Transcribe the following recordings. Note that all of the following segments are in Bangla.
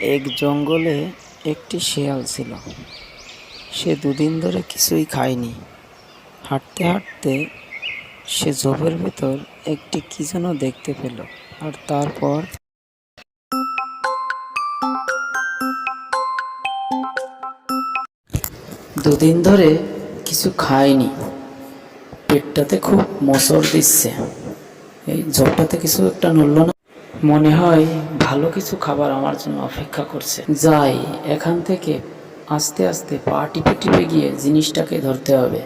এক জঙ্গলে একটি শেয়াল ছিল। সে দুদিন ধরে কিছুই খায়নি। হাঁটতে হাঁটতে সে ঝোপের ভেতর একটি কি যেন দেখতে পেল আর তারপর দুদিন ধরে কিছু খায়নি। পেটটাতে খুব মোচড় দিচ্ছে। এই ঝোপটাতে কিছু একটা নড়ল না। মনে হয় ভালো কিছু খাবার আমার জন্য অপেক্ষা করছে। যাই, এখান থেকে আস্তে আস্তে পা টিপে টিপে গিয়ে জিনিসটাকে ধরতে হবে।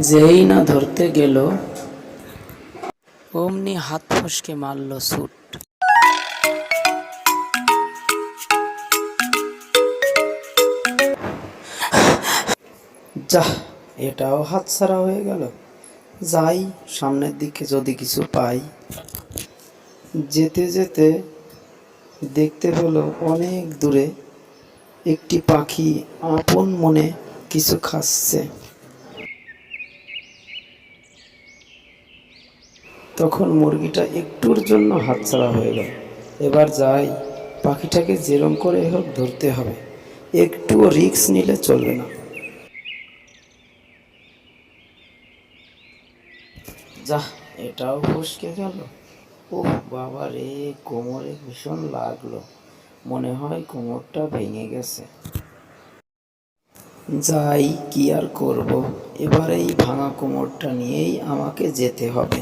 যেই না ধরতে গেল, অমনি হাত ফসকে মারল সুট। যাহ, এটাও হাতছাড়া হয়ে গেল। যাই, সামনের দিকে যদি কিছু পাই। যেতে যেতে দেখতে পেল অনেক দূরে একটি পাখি আপন মনে কিছু খাচ্ছে। তখন মুরগিটা একটুর জন্য হাতছাড়া হয়ে গেল। এবার যাই, পাখিটাকে যেরম করে হোক ধরতে হবে। একটুও রিস্ক নিলে চলবে না। যা এটাও ফসকে গেল। ও বাবা রে, কোমরে ভীষণ লাগল। মনে হয় কোমরটা ভেঙে গেছে। যাই, কি আর করব? এবার এই ভাঙা কোমরটা নিয়েই আমাকে যেতে হবে।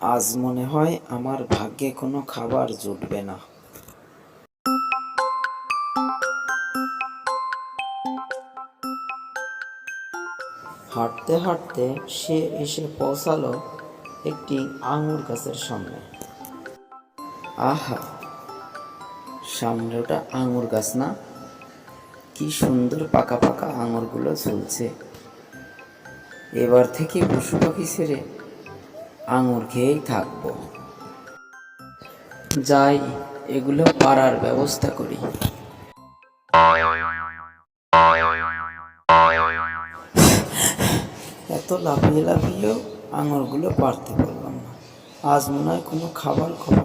আজ মনে হয় আমার ভাগ্যে কোনো খাবার জুটবে না। হাঁটতে হাঁটতে সে এসে পৌঁছালো একটি আঙুর গাছের সামনে। আহা! সামনে ওটা আঙুর গাছ না? কি সুন্দর পাকা পাকা আঙুরগুলো ঝুলছে। এবার থেকে পশু পাখি ছেড়ে আঙুর খেয়েই থাকব। যাই, এগুলো পারার ব্যবস্থা করি। এত লাফিয়ে লাফিয়েও আঙুরগুলো পারতে পারলাম না। আজ মনে হয় কোনো খাবার খাবার